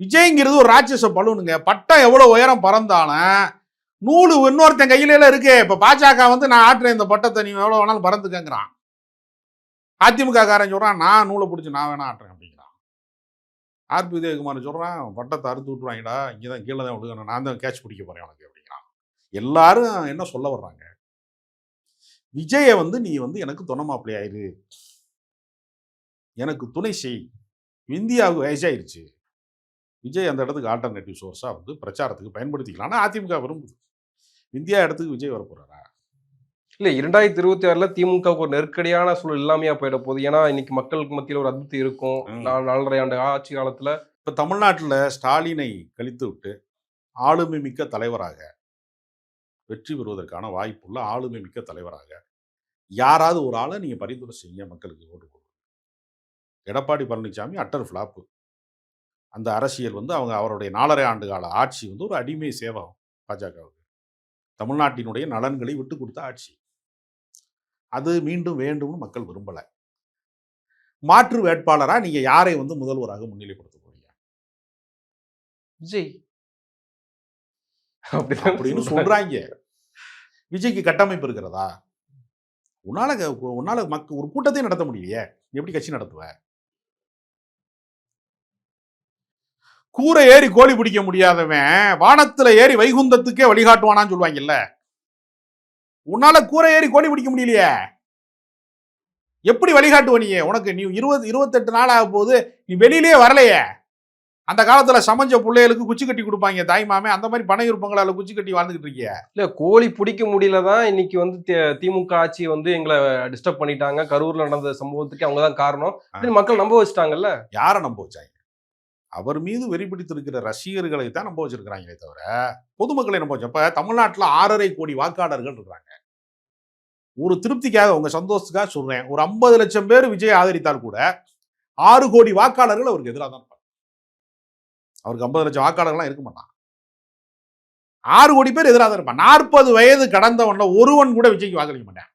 விஜய்ங்கிறது ஒரு ராட்சச பலூனுங்க. பட்டம் எவ்வளோ உயரம் பறந்தாலும் நூலு இன்னொருத்தன் கையில இருக்கு. இப்போ பாஜக வந்து நான் ஆட்டுறேன் இந்த பட்டத்தை நீ எவ்வளோ வேணாலும் பறந்துக்கங்கிறான். அதிமுக காரன் சொல்கிறான் நான் நூலை பிடிச்சி நான் வேணா ஆட்டுறேன் அப்படிங்கிறான். ஆர்பி உதயகுமார் சொல்கிறான் பட்டத்தை அறுத்து விட்டுருவாங்கடா இங்கதான் கீழே தான் விடுக்கணும் நான் தான் கேட்ச் பிடிக்க போகிறேன் உனக்கு அப்படிங்கிறான். எல்லாரும் என்ன சொல்ல வர்றாங்க? விஜயை வந்து நீ வந்து எனக்கு துணை மாப்பிள்ளை ஆயிரு எனக்கு துணை செய். இந்தியாவுக்கு வயசாயிருச்சு. விஜய் அந்த இடத்துக்கு ஆல்டர்னேட்டிவ் சோர்ஸாக வந்து பிரச்சாரத்துக்கு பயன்படுத்திக்கலாம். ஆனா அதிமுக விரும்புது. இந்தியா இடத்துக்கு விஜய் வர இல்ல இரண்டாயிரத்தி இருபத்தி ஆறுல திமுகவுக்கு ஒரு நெருக்கடியான சூழல் இல்லாமையா போயிட போகுது. ஏன்னா இன்னைக்கு மக்களுக்கு மத்தியில் ஒரு அதிருப்தி இருக்கும். நாலரை ஆண்டு ஆட்சி காலத்துல இப்போ தமிழ்நாட்டில் ஸ்டாலினை கழித்து விட்டு ஆளுமை மிக்க தலைவராக வெற்றி பெறுவதற்கான வாய்ப்புள்ள ஆளுமை மிக்க தலைவராக யாராவது ஒரு ஆளை நீங்கள் பரிந்துரை செய்யுங்க மக்களுக்கு ஓட்டு போடுங்க. எடப்பாடி பழனிசாமி அட்டர் ஃப்ளாப்பு அந்த அரசியல் வந்து அவங்க அவருடைய நாலரை ஆண்டு கால ஆட்சி வந்து ஒரு அடிமை சேவகம் பாஜகவுக்கு. தமிழ்நாட்டினுடைய நலன்களை விட்டு கொடுத்த ஆட்சி. அது மீண்டும் வேண்டும்னு மக்கள் விரும்பலை. மாற்று வேட்பாளராக நீங்கள் யாரை வந்து முதல்வராக முன்னிலைப்படுத்த போறீங்க? விஜய் அப்படின்னு சொல்றாங்க. சொல்றாங்க. விஜய்க்கு கட்டமைப்பு இருக்கிறதா? உன்னால உன்னால மக்க ஒரு கூட்டத்தையும் நடத்த முடியலையே. எப்படி கட்சி நடத்துவ? கூரை ஏறி கோழி பிடிக்க முடியாதவன் வானத்துல ஏறி வைகுந்தத்துக்கே வழிகாட்டுவானான்னு சொல்லுவாங்கல்ல. உன்னால கூரை ஏறி கோழி பிடிக்க முடியலையே. எப்படி வழிகாட்டுவ நீ? உனக்கு நீ இருபது இருபத்தெட்டு நாள் ஆக போகுது நீ வெளியிலேயே வரலையே. அந்த காலத்துல சமஞ்ச பிள்ளைகளுக்கு குச்சி கட்டி கொடுப்பாங்க தாய் மாமே அந்த மாதிரி பனை விருப்பங்களால குச்சி கட்டி வாழ்ந்துகிட்டு இருக்கிய இல்ல கோழி பிடிக்க முடியலதான் இன்னைக்கு வந்து திமுக ஆட்சி வந்து எங்களை டிஸ்டர்ப் பண்ணிட்டாங்க. கரூர்ல நடந்த சம்பவத்துக்கு அவங்க தான் காரணம். மக்கள் நம்ப வச்சுட்டாங்கல்ல? யாரை நம்ப வச்சாங்க? அவர் மீது வெறிபிடித்திருக்கிற ரசிகர்களை தான் நம்ப வச்சிருக்கிறாங்களே தவிர பொதுமக்களை நம்ப வச்சப்ப தமிழ்நாட்டுல ஆறரை கோடி வாக்காளர்கள் இருக்கிறாங்க ஒரு திருப்திக்காக உங்கள் சந்தோஷத்துக்காக சொல்றேன். ஒரு ஐம்பது லட்சம் பேர் விஜய் ஆதரித்தால் கூட ஆறு கோடி வாக்காளர்கள் அவருக்கு எதிராக தான் இருப்பாங்க. அவருக்கு ஐம்பது லட்சம் வாக்காளர்கள்லாம் இருக்க மாட்டான். ஆறு கோடி பேர் எதிராக தான் இருப்பான். நாற்பது வயது கடந்தவன்ல ஒருவன் கூட விஜய்க்கு வாக்களிக்க மாட்டான்.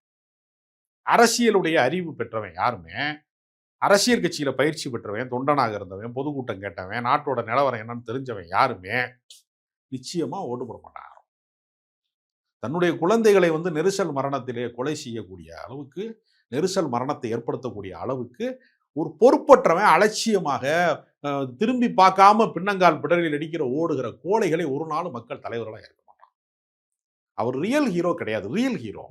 அரசியலுடைய அறிவு பெற்றவன் யாருமே அரசியல் கட்சியில் பயிற்சி பெற்றவன் தொண்டனாக இருந்தவன் பொதுக்கூட்டம் கேட்டவன் நாட்டோட நிலவரம் என்னன்னு தெரிஞ்சவன் யாருமே நிச்சயமாக ஓட்டு போட மாட்டான் தன்னுடைய குழந்தைகளை வந்து நெரிசல் மரணத்திலே கொலை செய்யக்கூடிய அளவுக்கு நெரிசல் மரணத்தை ஏற்படுத்தக்கூடிய அளவுக்கு ஒரு பொறுப்பற்றவன் அலட்சியமாக திரும்பி பார்க்காம பின்னங்கால் பிடரில் அடிக்கிற ஓடுகிற கோழைகளை ஒரு நாள் மக்கள் தலைவர்களாக இருக்க மாட்டான். அவர் ரியல் ஹீரோ கிடையாது. Real hero